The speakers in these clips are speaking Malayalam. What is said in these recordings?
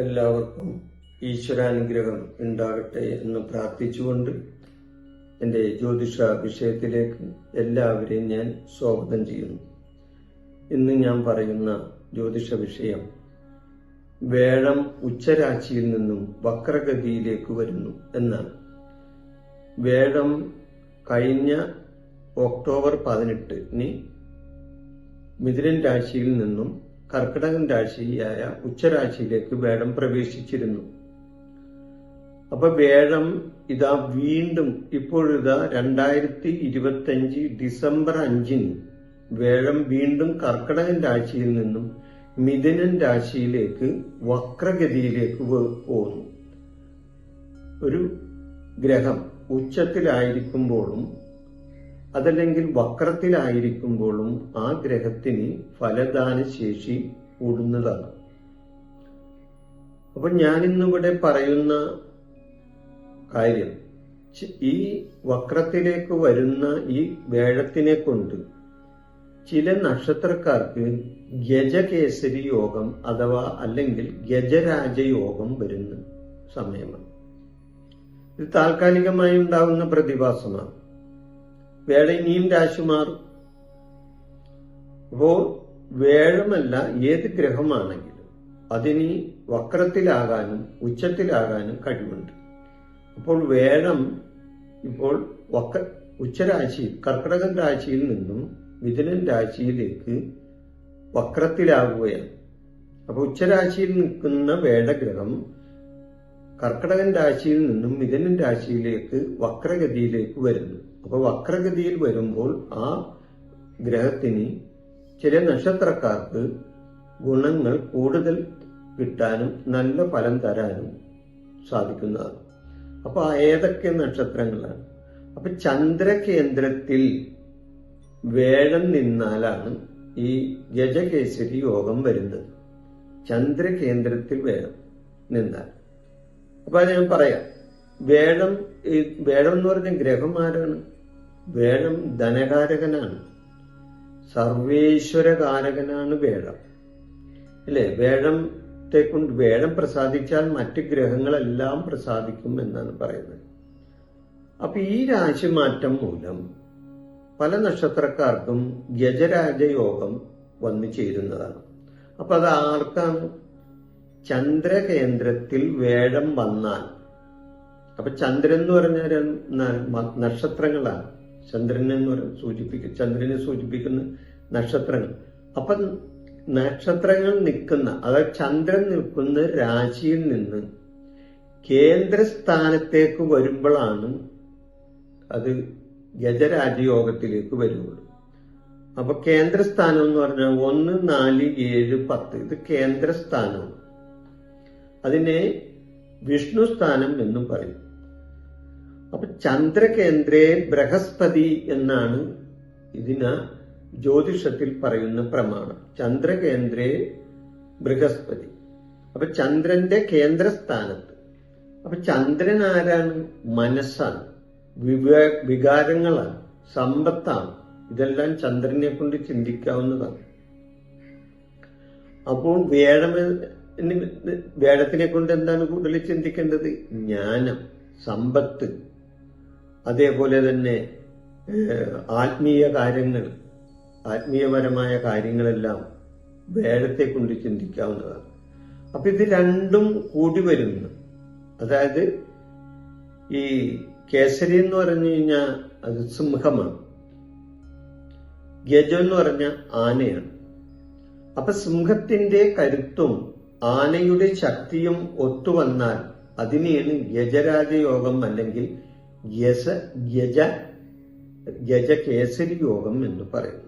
എല്ലാവർക്കും ഈശ്വരാനുഗ്രഹം ഉണ്ടാകട്ടെ എന്ന് പ്രാർത്ഥിച്ചുകൊണ്ട് എന്റെ ജ്യോതിഷ വിഷയത്തിലേക്ക് എല്ലാവരെയും ഞാൻ സ്വാഗതം ചെയ്യുന്നു. ഇന്ന് ഞാൻ പറയുന്ന ജ്യോതിഷ വിഷയം വേഴം ഉച്ചരാശിയിൽ നിന്നും വക്രഗതിയിലേക്ക് വരുന്നു എന്നാണ്. വേഴം കഴിഞ്ഞ ഒക്ടോബർ പതിനെട്ടിന് മിഥുനൻ രാശിയിൽ നിന്നും കർക്കിടകൻ രാശിയായ ഉച്ചരാശിയിലേക്ക് വേടം പ്രവേശിച്ചിരുന്നു. അപ്പൊ വേഴം ഇതാ വീണ്ടും ഇപ്പോഴിതാ രണ്ടായിരത്തി ഇരുപത്തി ഡിസംബർ അഞ്ചിന് വേഴം വീണ്ടും കർക്കിടകൻ രാശിയിൽ നിന്നും മിഥുനൻ രാശിയിലേക്ക് വക്രഗതിയിലേക്ക് പോകുന്നു ഒരു ഗ്രഹം ഉച്ചത്തിലായിരിക്കുമ്പോഴും അതല്ലെങ്കിൽ വക്രത്തിലായിരിക്കുമ്പോഴും ആ ഗ്രഹത്തിന് ഫലദാന ശേഷി കൂടുന്നതാണ്. അപ്പൊ ഞാനിന്നിവിടെ പറയുന്ന കാര്യം ഈ വക്രത്തിലേക്ക് വരുന്ന ഈ വേഴത്തിനെ കൊണ്ട് ചില നക്ഷത്രക്കാർക്ക് ഗജകേസരി യോഗം അഥവാ അല്ലെങ്കിൽ ഗജരാജയോഗം വരുന്ന സമയമാണ്. ഇത് താൽക്കാലികമായി ഉണ്ടാകുന്ന പ്രതിഭാസമാണ്. വേഴ ഇനിയും രാശി മാറും. അപ്പോ വേഴമല്ല ഏത് ഗ്രഹമാണെങ്കിലും അതിന് വക്രത്തിലാകാനും ഉച്ചത്തിലാകാനും കഴിവുണ്ട്. അപ്പോൾ വേഴം ഇപ്പോൾ വക്ര ഉച്ചരാശി കർക്കിടകൻ രാശിയിൽ നിന്നും മിഥുനൻ രാശിയിലേക്ക് വക്രത്തിലാകുകയാണ് അപ്പൊ ഉച്ചരാശിയിൽ നിൽക്കുന്ന വേഴഗ്രഹം കർക്കിടകൻ രാശിയിൽ നിന്നും മിഥുനൻ രാശിയിലേക്ക് വക്രഗതിയിലേക്ക് വരുന്നു. അപ്പൊ വക്രഗതിയിൽ വരുമ്പോൾ ആ ഗ്രഹത്തിന് ചില നക്ഷത്രക്കാർക്ക് ഗുണങ്ങൾ കൂടുതൽ കിട്ടാനും നല്ല ഫലം തരാനും സാധിക്കുന്നതാണ്. അപ്പൊ ഏതൊക്കെ നക്ഷത്രങ്ങളാണ്? അപ്പൊ ചന്ദ്രകേന്ദ്രത്തിൽ വേഴം നിന്നാലാണ് ഈ ഗജകേസരി യോഗം വരുന്നത്. ചന്ദ്രകേന്ദ്രത്തിൽ വേഴം നിന്നാൽ. അപ്പൊ ഞാൻ പറയാം. വേഴം ഈ വേഴം എന്ന് പറഞ്ഞ ഗ്രഹം ആരാണ്? വേഴം ധനകാരകനാണ്. സർവേശ്വരകാരകനാണ് വേഴം അല്ലേ? വേഴത്തെ കൊണ്ട് വേഴം പ്രസാദിച്ചാൽ മറ്റ് ഗ്രഹങ്ങളെല്ലാം പ്രസാദിക്കും എന്നാണ് പറയുന്നത്. അപ്പൊ ഈ രാശിമാറ്റം മൂലം പല നക്ഷത്രക്കാർക്കും ഗജരാജയോഗം വന്നു ചേരുന്നതാണ്. അപ്പൊ അത് ആർക്കാണ്? ചന്ദ്രകേന്ദ്രത്തിൽ വേഴം വന്നാൽ. അപ്പൊ ചന്ദ്രൻ എന്ന് പറഞ്ഞാൽ നക്ഷത്രങ്ങളാണ്. ചന്ദ്രൻ എന്ന് പറഞ്ഞ സൂചിപ്പിക്കും ചന്ദ്രനെ സൂചിപ്പിക്കുന്ന നക്ഷത്രങ്ങൾ. അപ്പൊ നക്ഷത്രങ്ങൾ നിൽക്കുന്ന അതായത് ചന്ദ്രൻ നിൽക്കുന്ന രാശിയിൽ നിന്ന് കേന്ദ്രസ്ഥാനത്തേക്ക് വരുമ്പോഴാണ് അത് ഗജരാജയോഗത്തിലേക്ക് വരുള്ളൂ. അപ്പൊ കേന്ദ്രസ്ഥാനം എന്ന് പറഞ്ഞാൽ ഒന്ന് നാല് ഏഴ് പത്ത് ഇത് കേന്ദ്രസ്ഥാനമാണ്. അതിനെ വിഷ്ണു സ്ഥാനം എന്നും പറയും. അപ്പൊ ചന്ദ്രകേന്ദ്രേ ബൃഹസ്പതി എന്നാണ് ഇതിന് ജ്യോതിഷത്തിൽ പറയുന്ന പ്രമാണം. ചന്ദ്രകേന്ദ്രേ ബൃഹസ്പതി. അപ്പൊ ചന്ദ്രന്റെ കേന്ദ്രസ്ഥാനത്ത്. അപ്പൊ ചന്ദ്രൻ ആരാണ് മനസ്സാണ് വികാരങ്ങളാണ്. സമ്പത്താണ്. ഇതെല്ലാം ചന്ദ്രനെ കൊണ്ട് ചിന്തിക്കാവുന്നതാണ്. അപ്പോൾ വേഴം വേഴത്തിനെ കൊണ്ട് എന്താണ് കൂടുതൽ ചിന്തിക്കേണ്ടത്? ജ്ഞാനം സമ്പത്ത്. അതേപോലെ തന്നെ ആത്മീയ കാര്യങ്ങൾ ആത്മീയപരമായ കാര്യങ്ങളെല്ലാം വേദത്തെ കൊണ്ട് ചിന്തിക്കാവുന്നതാണ്. അപ്പൊ ഇത് രണ്ടും കൂടി വരുന്നു. അതായത് ഈ കേസരി എന്ന് പറഞ്ഞു കഴിഞ്ഞാൽ അത് സിംഹമാണ്. ഗജം എന്ന് പറഞ്ഞ ആനയാണ്. അപ്പൊ സിംഹത്തിന്റെ കരുത്തും ആനയുടെ ശക്തിയും ഒത്തുവന്നാൽ അതിനെയാണ് ഗജരാജയോഗം അല്ലെങ്കിൽ ഗജ ഗജ ഗജകേസരി യോഗം എന്ന് പറയുന്നത്.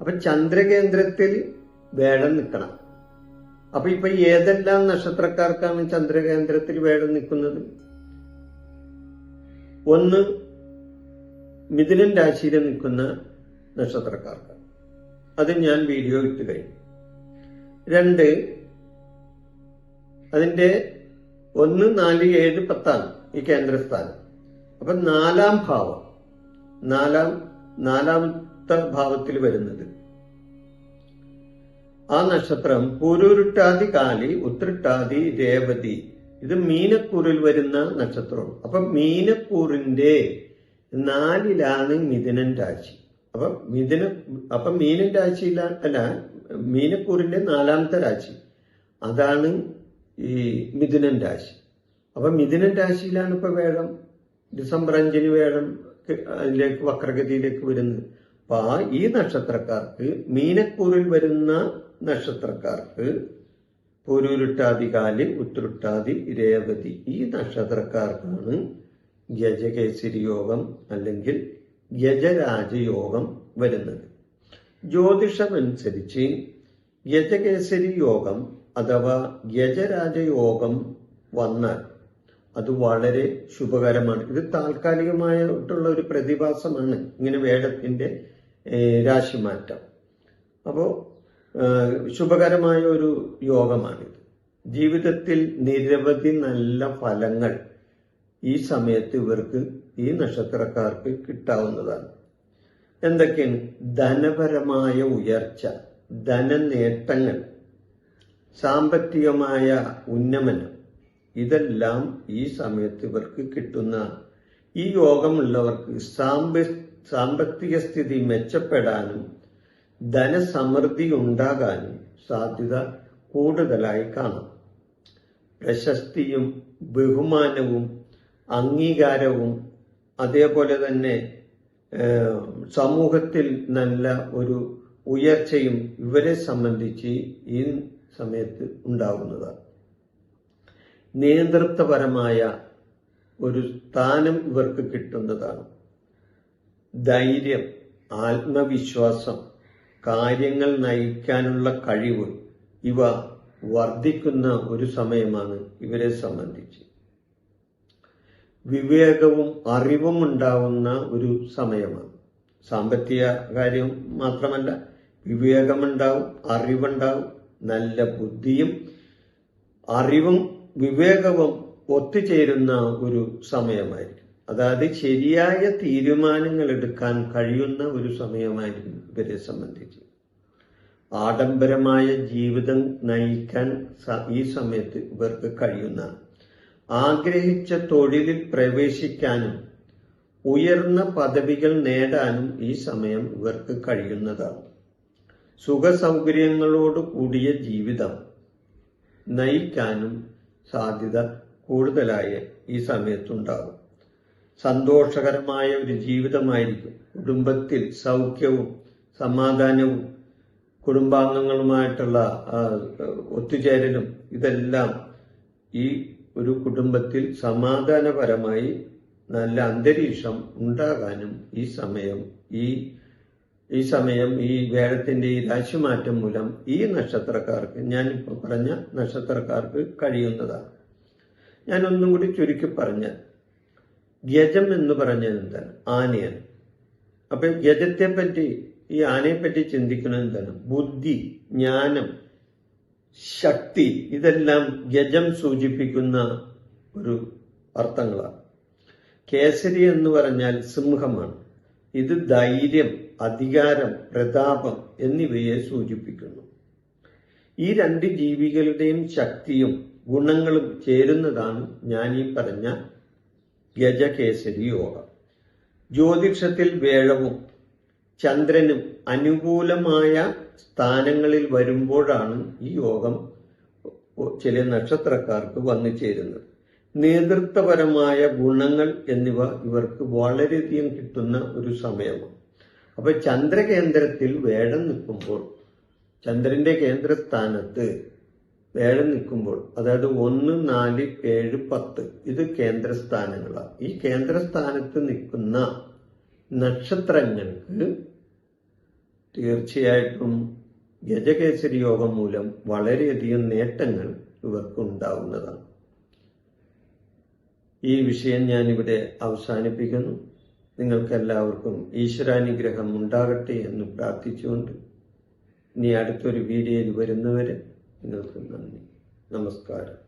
അപ്പൊ ചന്ദ്രകേന്ദ്രത്തിൽ വേടം നിൽക്കണം. അപ്പൊ ഇപ്പൊ ഏതെല്ലാം നക്ഷത്രക്കാർക്കാണ് ചന്ദ്രകേന്ദ്രത്തിൽ വേടം നിൽക്കുന്നത്? ഒന്ന് മിഥുനൻ രാശിയിൽ നിൽക്കുന്ന നക്ഷത്രക്കാർക്ക്. അത് ഞാൻ വീഡിയോ ഇട്ട് കഴിഞ്ഞു. രണ്ട് അതിന്റെ ഒന്ന് നാല് ഏഴ് പത്താണ് ഈ കേന്ദ്രസ്ഥാനം. അപ്പൊ നാലാം ഭാവം നാലാം നാലാമത്തെ ഭാവത്തിൽ വരുന്നത്. ആ നക്ഷത്രം പൂരുരുട്ടാതി കാലി ഉത്രട്ടാതി രേവതി. ഇത് മീനക്കൂറിൽ വരുന്ന നക്ഷത്രമാണ് അപ്പൊ മീനക്കൂറിന്റെ നാലിലാണ് മിഥുനൻ രാശി. അപ്പൊ മിഥുന അപ്പൊ മീനൻ രാശിയിലാണ് അല്ല മീനക്കൂറിന്റെ നാലാമത്തെ രാശി. അതാണ് ഈ മിഥുനൻ രാശി. അപ്പൊ മിഥുനൻ രാശിയിലാണ് ഇപ്പൊ വേഴം ഡിസംബർ അഞ്ചിന് വേഗം അതിലേക്ക് വക്രഗതിയിലേക്ക് വരുന്നത്. അപ്പൊ ആ ഈ നക്ഷത്രക്കാർക്ക് മീനക്കൂറിൽ വരുന്ന നക്ഷത്രക്കാർക്ക് പൊരുരുട്ടാതി കാൽ ഉത്രുട്ടാതി രേവതി ഈ നക്ഷത്രക്കാർക്കാണ് ഗജകേസരി യോഗം അല്ലെങ്കിൽ ഗജരാജയോഗം വരുന്നത്. ജ്യോതിഷമനുസരിച്ച് ഗജകേസരി യോഗം അഥവാ ഗജരാജയോഗം വന്നാൽ അത് വളരെ ശുഭകരമാണ്. ഇത് താൽക്കാലികമായിട്ടുള്ള ഒരു പ്രതിഭാസമാണ് ഇങ്ങനെ വേടത്തിന്റെ രാശിമാറ്റം. അപ്പോൾ ശുഭകരമായ ഒരു യോഗമാണിത്. ജീവിതത്തിൽ നിരവധി നല്ല ഫലങ്ങൾ ഈ സമയത്ത് ഇവർക്ക് ഈ നക്ഷത്രക്കാർക്ക് കിട്ടാവുന്നതാണ്. എന്തൊക്കെയാണ്? ധനപരമായ ഉയർച്ച ധനനേട്ടങ്ങൾ. സാമ്പത്തികമായ ഉന്നമനം. ഇതെല്ലാം ഈ സമയത്ത് ഇവർക്ക് കിട്ടുന്ന ഈ യോഗമുള്ളവർക്ക് സാമ്പ സാമ്പത്തിക സ്ഥിതി മെച്ചപ്പെടാനും ധനസമൃദ്ധി ഉണ്ടാകാനും സാധ്യത കൂടുതലായി കാണാം. പ്രശസ്തിയും ബഹുമാനവും അംഗീകാരവും അതേപോലെ തന്നെ സമൂഹത്തിൽ നല്ല ഒരു ഉയർച്ചയും ഇവരെ സംബന്ധിച്ച് ഈ സമയത്ത് ഉണ്ടാവുന്നതാണ് നേതൃത്വപരമായ ഒരു സ്ഥാനം ഇവർക്ക് കിട്ടുന്നതാണ്. ധൈര്യം ആത്മവിശ്വാസം കാര്യങ്ങൾ നയിക്കാനുള്ള കഴിവ് ഇവ വർദ്ധിക്കുന്ന ഒരു സമയമാണ് ഇവരെ സംബന്ധിച്ച്. വിവേകവും അറിവും ഉണ്ടാവുന്ന ഒരു സമയമാണ്. സാമ്പത്തിക കാര്യം മാത്രമല്ല വിവേകമുണ്ടാവും അറിവുണ്ടാവും നല്ല ബുദ്ധിയും അറിവും വിവേകവും ഒത്തുചേരുന്ന ഒരു സമയമായിരിക്കും. അതായത് ശരിയായ തീരുമാനങ്ങൾ എടുക്കാൻ കഴിയുന്ന ഒരു സമയമായിരിക്കും ഇവരെ സംബന്ധിച്ച്. ആഡംബരമായ ജീവിതം നയിക്കാൻ ഈ സമയത്ത് ഇവർക്ക് കഴിയുന്ന ആഗ്രഹിച്ച തൊഴിലിൽ പ്രവേശിക്കാനും ഉയർന്ന പദവികൾ നേടാനും ഈ സമയം ഇവർക്ക് കഴിയുന്നതാണ്. സുഖസൗകര്യങ്ങളോട് കൂടിയ ജീവിതം നയിക്കാനും സാധ്യത കൂടുതലായി ഈ സമയത്തുണ്ടാകും. സന്തോഷകരമായ ഒരു ജീവിതമായിരിക്കും. കുടുംബത്തിൽ സൗഖ്യവും സമാധാനവും കുടുംബാംഗങ്ങളുമായിട്ടുള്ള ഒത്തുചേരലും ഇതെല്ലാം ഈ ഒരു കുടുംബത്തിൽ സമാധാനപരമായി നല്ല അന്തരീക്ഷം ഉണ്ടാകാനും ഈ സമയം ഈ ഈ സമയം ഈ വേഴത്തിന്റെ ഈ രാശിമാറ്റം മൂലം ഈ നക്ഷത്രക്കാർക്ക് ഞാനിപ്പോൾ പറഞ്ഞ നക്ഷത്രക്കാർക്ക് കഴിയുന്നതാണ്. ഞാൻ ഒന്നും കൂടി ചുരുക്കി പറഞ്ഞാൽ ഗജം എന്ന് പറഞ്ഞത് എന്താണ്? ആനയാണ്. അപ്പൊ ഗജത്തെ പറ്റി ഈ ആനയെ പറ്റി ചിന്തിക്കുന്നത് എന്താണ്? ബുദ്ധി ജ്ഞാനം ശക്തി ഇതെല്ലാം ഗജം സൂചിപ്പിക്കുന്ന ഒരു അർത്ഥങ്ങളാണ്. കേസരി എന്ന് പറഞ്ഞാൽ സിംഹമാണ്. ഇത് ധൈര്യം അധികാരം പ്രതാപം എന്നിവയെ സൂചിപ്പിക്കുന്നു. ഈ രണ്ട് ജീവികളുടെയും ശക്തിയും ഗുണങ്ങളും ചേരുന്നതാണ് ഞാൻ ഈ പറഞ്ഞ ഗജകേസരി യോഗം. ജ്യോതിഷത്തിൽ വേഴവും ചന്ദ്രനും അനുകൂലമായ സ്ഥാനങ്ങളിൽ വരുമ്പോഴാണ് ഈ യോഗം ചില നക്ഷത്രക്കാർക്ക് വന്നു ചേരുന്നത്. നേതൃത്വപരമായ ഗുണങ്ങൾ എന്നിവ ഇവർക്ക് വളരെയധികം കിട്ടുന്ന ഒരു സമയമാണ്. അപ്പൊ ചന്ദ്രകേന്ദ്രത്തിൽ വേടം നിൽക്കുമ്പോൾ ചന്ദ്രന്റെ കേന്ദ്രസ്ഥാനത്ത് വേഴം നിൽക്കുമ്പോൾ അതായത് ഒന്ന് നാല് ഏഴ് പത്ത് ഇത് കേന്ദ്രസ്ഥാനങ്ങളാണ് ഈ കേന്ദ്രസ്ഥാനത്ത് നിൽക്കുന്ന നക്ഷത്രങ്ങൾക്ക് തീർച്ചയായിട്ടും ഗജകേസരി യോഗം മൂലം വളരെയധികം നേട്ടങ്ങൾ ഇവർക്ക് ഉണ്ടാവുന്നതാണ് ഈ വിഷയം ഞാനിവിടെ അവസാനിപ്പിക്കുന്നു. നിങ്ങൾക്കെല്ലാവർക്കും ഈശ്വരാനുഗ്രഹം ഉണ്ടാകട്ടെ എന്ന് പ്രാർത്ഥിച്ചുകൊണ്ട് ഇനി അടുത്തൊരു വീഡിയോയിൽ വരുന്നവരെ നിങ്ങൾക്ക് നന്ദി. നമസ്കാരം.